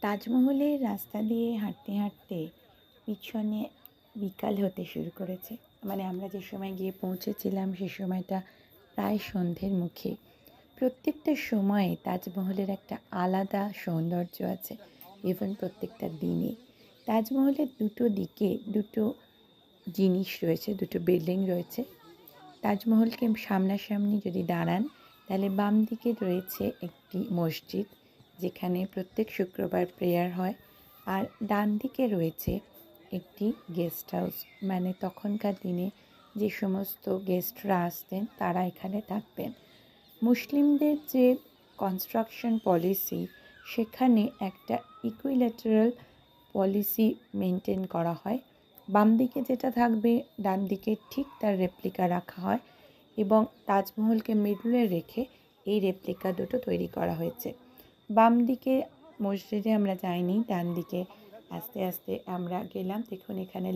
তাজমহলের রাস্তা দিয়ে হাঁটতে হাঁটতে পিছনে বিকাল হতে শুরু করেছে। মানে আমরা যে সময় গিয়ে পৌঁছেছিলাম, সে সময়টা প্রায় সন্ধ্যের মুখে। প্রত্যেকটা সময়ে তাজমহলের একটা আলাদা সৌন্দর্য আছে ইভেন প্রত্যেকটা দিনে। তাজমহলের দুটো দিকে দুটো জিনিস রয়েছে, দুটো বিল্ডিং রয়েছে। তাজমহলকে সামনাসামনি যদি দাঁড়ান, তাহলে বাম দিকে রয়েছে একটি মসজিদ। যেখানে প্রত্যেক শুক্রবার প্রেয়ার হয়। আর ডান দিকে রয়েছে একটি গেস্ট হাউস মানে তখনকার দিনে যে সমস্ত গেস্টরা আসতেন, তারা এখানে থাকতেন। মুসলিমদের যে কনস্ট্রাকশন পলিসি সেখানে একটা ইকুইল্যাটারাল পলিসি মেনটেন করা হয়। বাম দিকে যেটা থাকবে, ডান দিকে ঠিক তার রেপ্লিকা রাখা হয় এবং তাজমহলকে মিডলে রেখে এই রেপ্লিকা দুটো তৈরি করা হয়েছে। বাম দিকে মসজিদে আমরা যাইনি ডান দিকে আস্তে আস্তে আমরা গেলাম। দেখুন এখানে